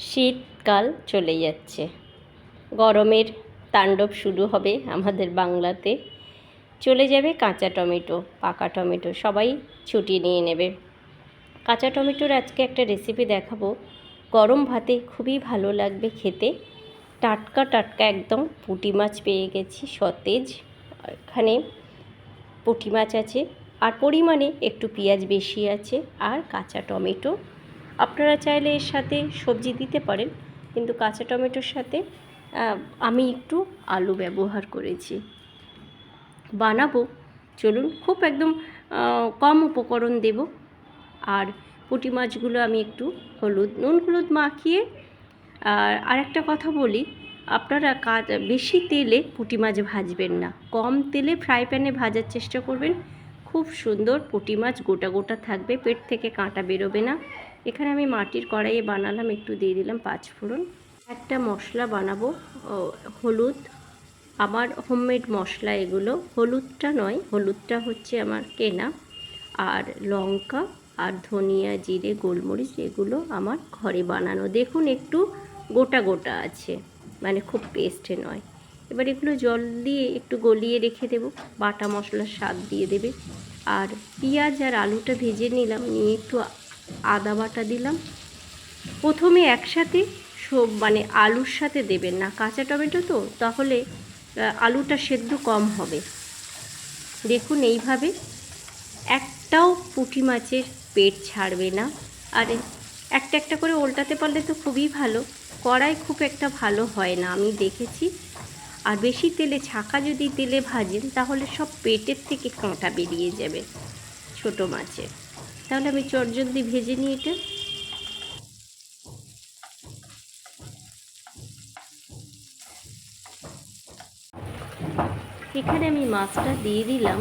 শীতকাল চলে যাচ্ছে। গরমের তাণ্ডব শুরু হবে আমাদের বাংলাতে। চলে যাবে কাঁচা টমেটো, পাকা টমেটো, সবাই ছুটি নিয়ে নেবে। কাঁচা টমেটোর আজকে একটা রেসিপি দেখাবো। গরম ভাতে খুবই ভালো লাগবে খেতে। টাটকা টাটকা একদম পুঁটি মাছ পেয়ে গেছি, সতেজ। এখানে পুঁটি মাছ আছে। আর পরিমাণে একটু পেঁয়াজ বেশি আছে আর কাঁচা টমেটো আপনারা চাইলে এর সাথে সবজি দিতে পারেন, কিন্তু কাঁচা টমেটোর সাথে আমি একটু আলু ব্যবহার করেছি। বানাবো, চলুন খুব একদম কম উপকরণ দেব। আর পুঁটি মাছগুলো আমি একটু হলুদ, নুন হলুদ মাখিয়ে, আর আরেকটা কথা বলি, আপনারা বেশি তেলে পুঁটি মাছ ভাজবেন না। কম তেলে ফ্রাই প্যানে ভাজার চেষ্টা করবেন খুব সুন্দর পুঁটি মাছ, গোটা গোটা থাকবে, পেট থেকে কাঁটা বেরোবে না। এখানে আমি মাটির কড়াইয়ে বানালাম, একটু দিয়ে দিলাম পাঁচ ফোড়ন। একটা মশলা বানাবো হলুদ। আমার হোমমেড মশলা এগুলো, হলুদটা নয়, হলুদটা হচ্ছে আমার কেনা। আর লঙ্কা আর ধনিয়া, জিরে, গোলমরিচ এগুলো আমার ঘরে বানানো। দেখুন, একটু গোটা গোটা আছে মানে খুব পেস্টে নয়। এবার এগুলো জল দিয়ে একটু গলিয়ে রেখে দেবো। বাটা মশলার স্বাদ দিয়ে দেবে। আর পেঁয়াজ আর আলুটা ভেজে নিলাম, নিয়ে একটু আদা বাটা দিলাম। প্রথমে একসাথে সব মানে আলুর সাথে দেবেন না, কাঁচা টমেটো তো, তাহলে আলুটা সেদ্ধ কম হবে। দেখুন এইভাবে একটাও পুঁটি মাছের পেট ছাড়বে না। আর একটা একটা করে উল্টাতে পারলে তো খুবই ভালো, কড়াই খুব একটা ভালো হয় না, আমি দেখেছি। আর বেশি তেলে ছাঁকা যদি তেলে ভাজেন, তাহলে সব পেটের থেকে কাঁটা বেরিয়ে যাবে ছোট মাছে তাহলে আমি চটজলদি ভেজে নিই এটা। এখানে আমি মাছটা দিয়ে দিলাম।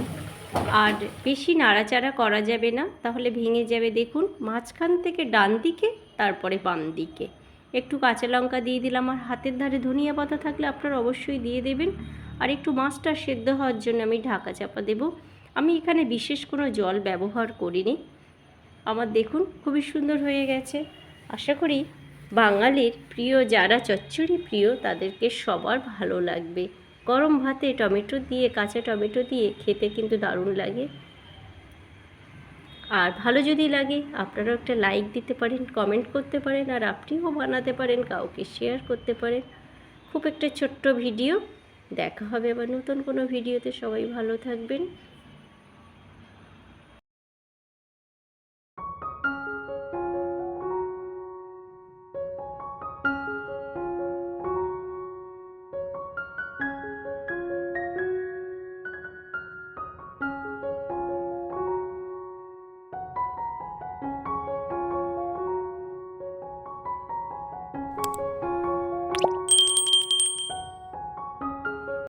আর বেশি নাড়াচাড়া করা যাবে না, তাহলে ভেঙে যাবে। দেখুন, মাঝখান থেকে ডান দিকে, তারপরে বাম দিকে। একটু কাঁচা লঙ্কা দিয়ে দিলাম। আর হাতের ধারে ধনিয়া পাতা থাকলে আপনারা অবশ্যই দিয়ে দেবেন। আর একটু মাছটা সেদ্ধ হওয়ার জন্য আমি ঢাকা চাপা দেব। আমি এখানে বিশেষ কোনো জল ব্যবহার করিনি। আমার দেখুন, খুবই সুন্দর হয়ে গেছে। আশা করি বাঙালির প্রিয়, যারা চচ্চড়ি প্রিয়, তাদেরকে সবার ভালো লাগবে। গরম ভাতে টমেটো দিয়ে, কাঁচা টমেটো দিয়ে খেতে কিন্তু দারুণ লাগে। আর ভালো যদি লাগে আপনারাও একটা লাইক দিতে পারেন কমেন্ট করতে পারেন, আর আপনিও বানাতে পারেন, কাউকে শেয়ার করতে পারেন। খুব একটা ছোট্ট ভিডিও দেখা হবে আবার নতুন কোনো ভিডিওতে সবাই ভালো থাকবেন।